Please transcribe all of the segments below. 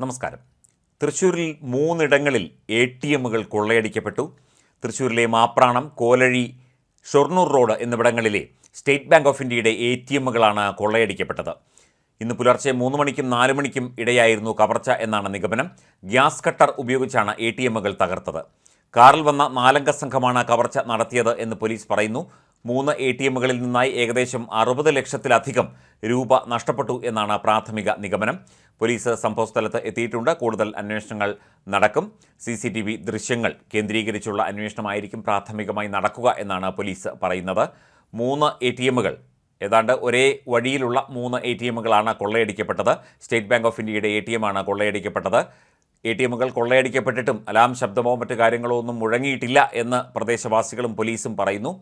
നമസ്കാരം. തൃശ്ശൂരിൽ മൂന്നിടങ്ങളിൽ A T എമ്മുകൾ കൊള്ളയടിക്കപ്പെട്ടു. തൃശ്ശൂരിലെ മാപ്രാണം കോലഴി ഷൊർണൂർ റോഡ് എന്നിവിടങ്ങളിലെ സ്റ്റേറ്റ് ബാങ്ക് ഓഫ് ഇന്ത്യയുടെ എ ടി എമ്മുകളാണ് കൊള്ളയടിക്കപ്പെട്ടത്. ഇന്ന് പുലർച്ചെ മൂന്ന് മണിക്കും നാല് മണിക്കും ഇടയായിരുന്നു കവർച്ച എന്നാണ് നിഗമനം. ഗ്യാസ് കട്ടർ ഉപയോഗിച്ചാണ് എ ടി എമ്മുകൾ തകർത്തത്. കാറിൽ വന്ന നാലംഗ സംഘമാണ് കവർച്ച നടത്തിയത് എന്ന് പോലീസ് പറയുന്നു. മൂന്ന് എ ടി എമ്മുകളിൽ നിന്നായി ഏകദേശം അറുപത് ലക്ഷത്തിലധികം രൂപ നഷ്ടപ്പെട്ടു എന്നാണ് പ്രാഥമിക നിഗമനം. പോലീസ് സംഭവസ്ഥലത്ത് എത്തിയിട്ടുണ്ട്. കൂടുതൽ അന്വേഷണങ്ങൾ നടക്കും. സി സി ടി വി ദൃശ്യങ്ങൾ കേന്ദ്രീകരിച്ചുള്ള അന്വേഷണമായിരിക്കും പ്രാഥമികമായി നടക്കുക എന്നാണ് പോലീസ് പറയുന്നത്. മൂന്ന് എ ടി എമ്മുകൾ ഏതാണ്ട് ഒരേ വഴിയിലുള്ള മൂന്ന് എ ടി എമ്മുകളാണ് കൊള്ളയടിക്കപ്പെട്ടത്. സ്റ്റേറ്റ് ബാങ്ക് ഓഫ് ഇന്ത്യയുടെ എ ടി എമ്മാണ് കൊള്ളയടിക്കപ്പെട്ടത്. എ ടി എമ്മുകൾ കൊള്ളയടിക്കപ്പെട്ടിട്ടും അലാം ശബ്ദമോ മറ്റു കാര്യങ്ങളോ ഒന്നും മുഴങ്ങിയിട്ടില്ല എന്ന് പ്രദേശവാസികളും പോലീസും പറയുന്നു.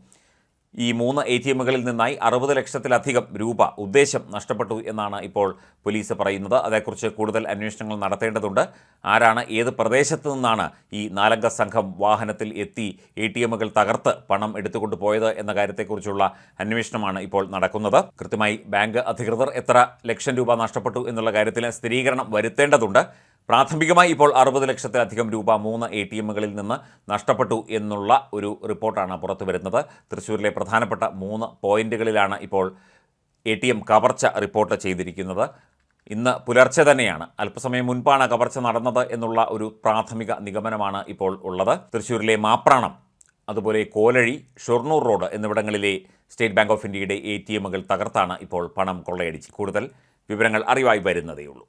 ഈ മൂന്ന് എ ടി എമ്മുകളിൽ നിന്നായി അറുപത് ലക്ഷത്തിലധികം രൂപ ഉദ്ദേശം നഷ്ടപ്പെട്ടു എന്നാണ് ഇപ്പോൾ പോലീസ് പറയുന്നത്. അതേക്കുറിച്ച് കൂടുതൽ അന്വേഷണങ്ങൾ നടത്തേണ്ടതുണ്ട്. ആരാണ് ഏത് പ്രദേശത്തു നിന്നാണ് ഈ നാലംഗ സംഘം വാഹനത്തിൽ എത്തി എ ടി എമ്മുകൾ തകർത്ത് പണം എടുത്തുകൊണ്ട് പോയത് എന്ന കാര്യത്തെക്കുറിച്ചുള്ള അന്വേഷണമാണ് ഇപ്പോൾ നടക്കുന്നത്. കൃത്യമായി ബാങ്ക് അധികൃതർ എത്ര ലക്ഷം രൂപ നഷ്ടപ്പെട്ടു എന്നുള്ള കാര്യത്തിൽ സ്ഥിരീകരണം വരുത്തേണ്ടതുണ്ട്. പ്രാഥമികമായി ഇപ്പോൾ അറുപത് ലക്ഷത്തിലധികം രൂപ മൂന്ന് എ ടി എമ്മുകളിൽ നിന്ന് നഷ്ടപ്പെട്ടു എന്നുള്ള ഒരു റിപ്പോർട്ടാണ് പുറത്തു വരുന്നത്. തൃശ്ശൂരിലെ പ്രധാനപ്പെട്ട മൂന്ന് പോയിന്റുകളിലാണ് ഇപ്പോൾ എ ടി എം കവർച്ച റിപ്പോർട്ട് ചെയ്തിരിക്കുന്നത്. ഇന്ന് പുലർച്ചെ തന്നെയാണ് അല്പസമയം മുൻപാണ് കവർച്ച നടന്നത് എന്നുള്ള ഒരു പ്രാഥമിക നിഗമനമാണ് ഇപ്പോൾ ഉള്ളത്. തൃശ്ശൂരിലെ മാപ്രാണം അതുപോലെ കോലഴി ഷൊർണൂർ റോഡ് എന്നിവിടങ്ങളിലെ സ്റ്റേറ്റ് ബാങ്ക് ഓഫ് ഇന്ത്യയുടെ എ ടി എമ്മുകൾ തകർത്താണ് ഇപ്പോൾ പണം കൊള്ളയടിച്ച്. കൂടുതൽ വിവരങ്ങൾ അറിവായി വരുന്നതേയുള്ളൂ.